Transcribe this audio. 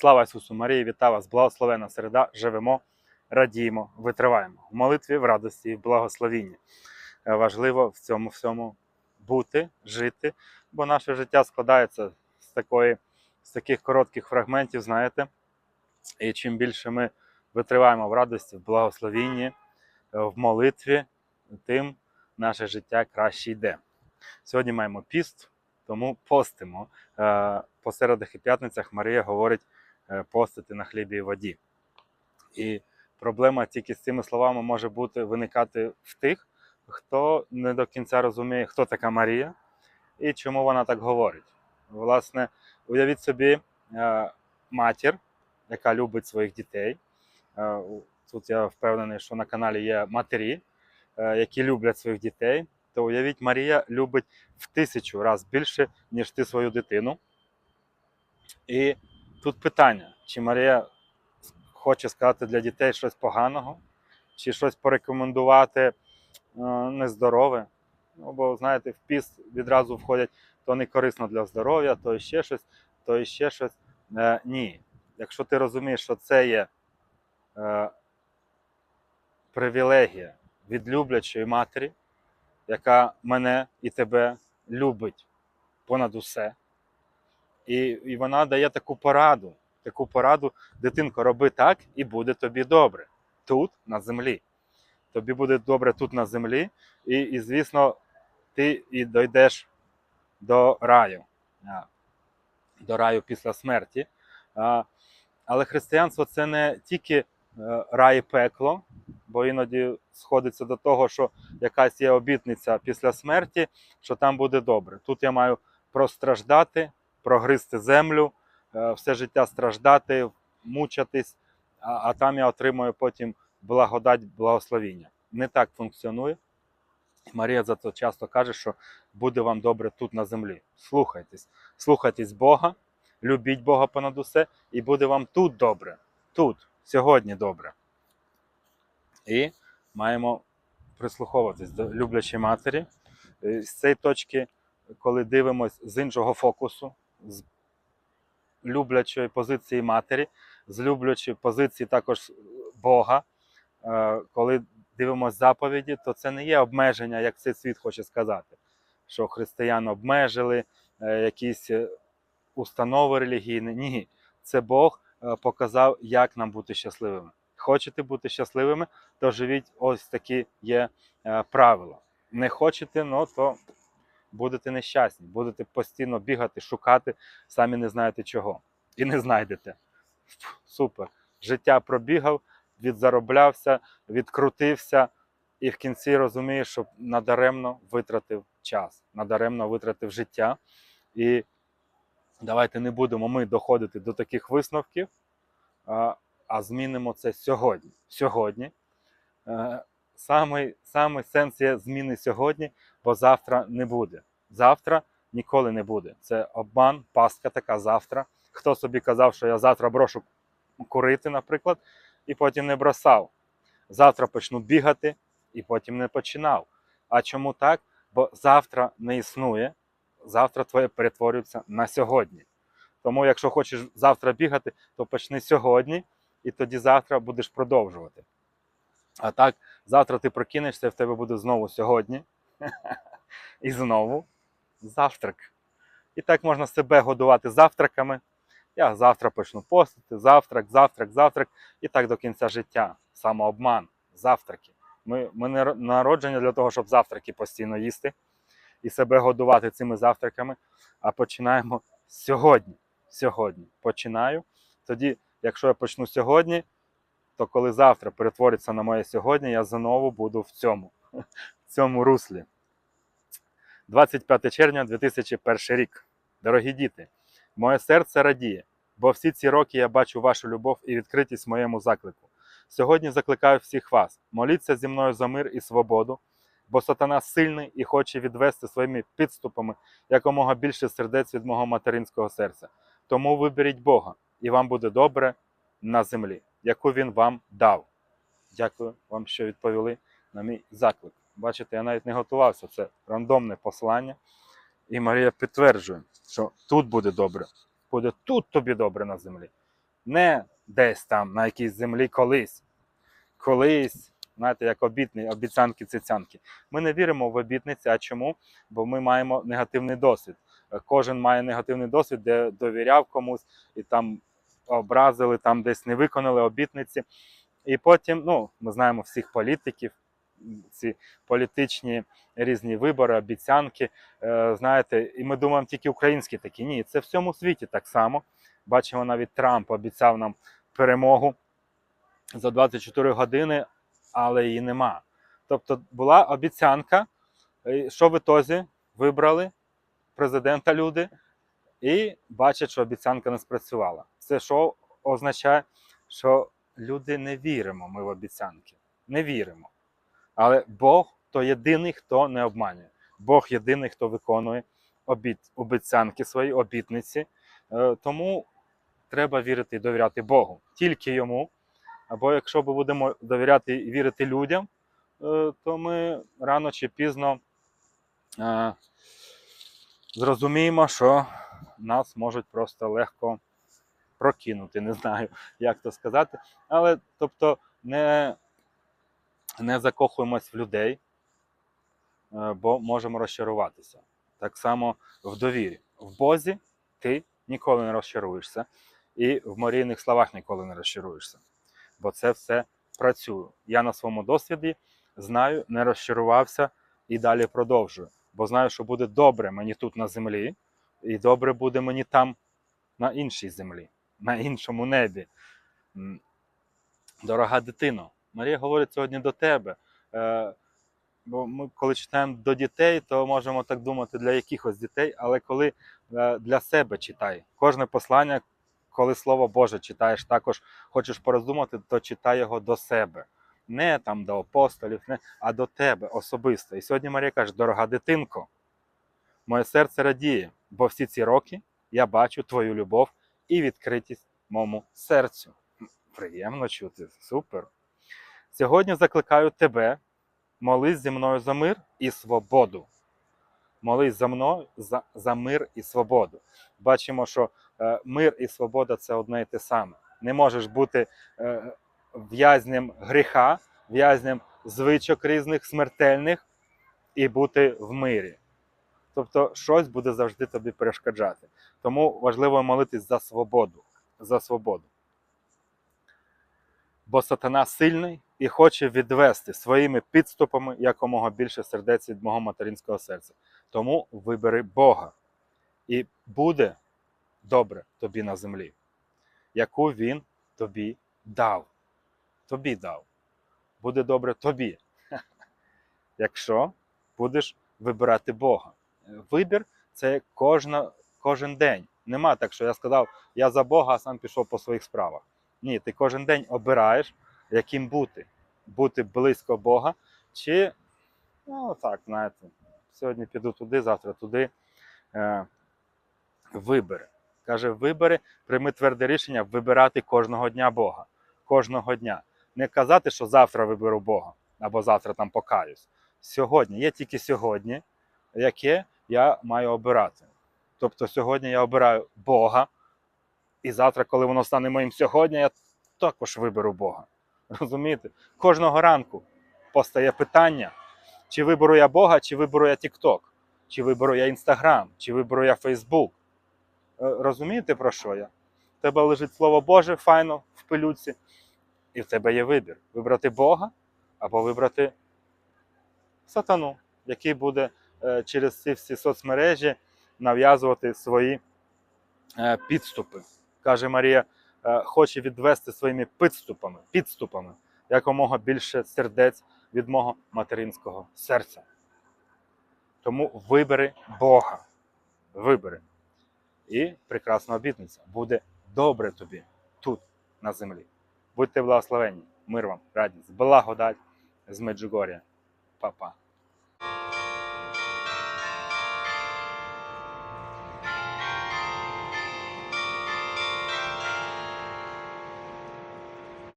Слава Ісусу Марії, вітаю вас, благословена середа, живемо, радіємо, витриваємо. В молитві, в радості і в благословінні. Е, Важливо в цьому всьому бути, жити, бо наше життя складається з, такої, з таких коротких фрагментів, знаєте. І чим більше ми витриваємо в радості, в благословінні, е, в молитві, тим наше життя краще йде. Сьогодні маємо піст, тому постимо. Е, По середах і п'ятницях Марія говорить постити на хлібі і воді. І проблема тільки з цими словами може бути виникати в тих, хто не до кінця розуміє, хто така Марія і чому вона так говорить. Власне, уявіть собі е, матір, яка любить своїх дітей. Е, Тут я впевнений, що на каналі є матері, е, які люблять своїх дітей. То уявіть, Марія любить в тисячу разів більше, ніж ти свою дитину. І тут питання: чи Марія хоче сказати для дітей щось поганого, чи щось порекомендувати е, нездорове. Ну, бо, знаєте, в піст відразу входять то не корисно для здоров'я, то ще щось, то ще щось. Е, ні. Якщо ти розумієш, що це є е, привілегія від люблячої матері, яка мене і тебе любить понад усе. І, і вона дає таку пораду, таку пораду, дитинко, роби так і буде тобі добре. Тут, на землі. Тобі буде добре тут на землі, і, і звісно, ти і дійдеш до раю. До раю після смерті. Але християнство це не тільки е, рай і пекло, бо іноді сходиться до того, що якась є обітниця після смерті, що там буде добре. Тут я маю простраждати, прогризти землю, е, все життя страждати, мучатись, а, а там я отримую потім благодать, благословіння. Не так функціонує. Марія за це часто каже, що буде вам добре тут на землі. Слухайтесь, слухайтесь Бога, любіть Бога понад усе, і буде вам тут добре, тут, сьогодні добре. І маємо прислуховуватись до люблячої матері. Е, З цієї точки, коли дивимось з іншого фокусу, з люблячої позиції матері, з люблячої позиції також Бога, е, коли дивимося заповіді, то це не є обмеження, як цей світ хоче сказати, що християн обмежили е, якісь е, установи релігійні. Ні, це Бог показав, як нам бути щасливими. Хочете бути щасливими, то живіть ось такі є правила. Не хочете, ну то будете нещасні, будете постійно бігати, шукати, самі не знаєте чого. І не знайдете. Супер. Життя пробігав, відзароблявся, відкрутився, і в кінці розумієш, що надаремно витратив час, надаремно витратив життя. І давайте не будемо ми доходити до таких висновків, а, змінимо це сьогодні. Сьогодні. Е, Самий, самий сенс є зміни сьогодні, бо завтра не буде. Завтра ніколи не буде. Це обман, пастка така завтра. Хто собі казав, що я завтра брошу курити, наприклад, і потім не бросав. Завтра почну бігати і потім не починав. А чому так? Бо завтра не існує, завтра твоє перетворюється на сьогодні. Тому, якщо хочеш завтра бігати, то почни сьогодні, і тоді завтра будеш продовжувати. А так, завтра ти прокинешся, в тебе буде знову сьогодні. І знову завтрак. І так можна себе годувати завтраками. Я завтра почну постити, завтрак, завтрак, завтрак, і так до кінця життя. Самообман, завтраки. Ми, ми не ро- народжені для того, щоб завтраки постійно їсти і себе годувати цими завтраками. А починаємо сьогодні. Сьогодні починаю. Тоді, якщо я почну сьогодні, то коли завтра перетвориться на моє сьогодні, я знову буду в цьому, в цьому руслі. 25 червня 2001 рік. Дорогі діти, моє серце радіє, бо всі ці роки я бачу вашу любов і відкритість моєму заклику. Сьогодні закликаю всіх вас: моліться зі мною за мир і свободу, бо сатана сильний і хоче відвести своїми підступами якомога більше сердець від мого материнського серця. Тому виберіть Бога, і вам буде добре на землі, яку він вам дав. Дякую вам, що відповіли на мій заклик. Бачите, я навіть не готувався. Це рандомне послання. І Марія підтверджує, що тут буде добре, буде тут тобі добре на землі. Не десь там на якійсь землі колись. Колись, знаєте, як обітні, обіцянки цицянки. Ми не віримо в обітниці. А чому? Бо ми маємо негативний досвід. Кожен має негативний досвід, де довіряв комусь і там образили, там десь не виконали обітниці. І потім, ну, ми знаємо всіх політиків, ці політичні різні вибори, обіцянки. Е, знаєте, і ми думаємо, тільки українські такі. Ні, це в всьому світі так само. Бачимо, навіть Трамп обіцяв нам перемогу за 24 години, але її нема. Тобто була обіцянка, що в ітозі вибрали президента люди, і бачать, що обіцянка не спрацювала. Це що означає, що люди не віримо ми в обіцянки. Не віримо. Але Бог то єдиний, хто не обманює. Бог єдиний, хто виконує обіцянки свої, обітниці. Е, Тому треба вірити і довіряти Богу. Тільки йому. Або якщо ми будемо довіряти і вірити людям, е, то ми рано чи пізно е, зрозуміємо, що нас можуть просто легко прокинути. Не знаю, як то сказати. Але тобто не, не закохуємось в людей, е, бо можемо розчаруватися. Так само в довірі. В Бозі ти ніколи не розчаруєшся, і в морійних словах ніколи не розчаруєшся. Бо це все працює. Я на своєму досвіді знаю, не розчарувався і далі продовжую. Бо знаю, що буде добре мені тут на землі, і добре буде мені там на іншій землі, на іншому небі. Дорога дитино, Марія говорить сьогодні до тебе. Е, Бо ми, коли читаємо до дітей, то можемо так думати для якихось дітей, але коли е, для себе читай. Кожне послання, коли Слово Боже читаєш, також хочеш пороздумати, то читай його до себе. Не там до апостолів, не, а до тебе особисто. І сьогодні Марія каже: дорога дитинко, моє серце радіє, бо всі ці роки я бачу твою любов і відкритість моєму серцю. Приємно чути, супер. Сьогодні закликаю тебе, молись зі мною за мир і свободу. Молись за мною за, за мир і свободу. Бачимо, що е, мир і свобода це одне і те саме. Не можеш бути е, в'язнем гріха, в'язнем звичок різних смертельних і бути в мирі. Тобто щось буде завжди тобі перешкоджати. Тому важливо молитись за свободу. За свободу. Бо сатана сильний і хоче відвести своїми підступами якомога більше сердець від мого материнського серця. Тому вибери Бога, і буде добре тобі на землі, яку він тобі дав. Тобі дав. Буде добре тобі. Якщо будеш вибирати Бога. Вибір це кожна, кожен день. Нема так, що я сказав, я за Бога, а сам пішов по своїх справах. Ні, ти кожен день обираєш, яким бути. Бути близько Бога, чи, ну так, знаєте, сьогодні піду туди, завтра туди. Е, вибери. Каже, вибери, прийми тверде рішення вибирати кожного дня Бога. Кожного дня. Не казати, що завтра виберу Бога, або завтра там покаюсь. Сьогодні, є тільки сьогодні, яке я маю обирати. Тобто сьогодні я обираю Бога, і завтра, коли воно стане моїм сьогодні, я також виберу Бога. Розумієте? Кожного ранку постає питання, чи виберу я Бога, чи виберу я TikTok, чи виберу я Instagram, чи виберу я. Е, Розумієте, про що я? В тебе лежить Слово Боже файно в пилюці, і в тебе є вибір: вибрати Бога або вибрати сатану, який буде через ці всі соцмережі нав'язувати свої е, підступи. Каже Марія, е, хоче відвести своїми підступами, підступами якомога більше сердець від мого материнського серця. Тому вибери Бога. Вибери. І прекрасна обітниця. Буде добре тобі тут, на землі. Будьте благословені. Мир вам, радість, благодать з Меджугор'я. Па-па.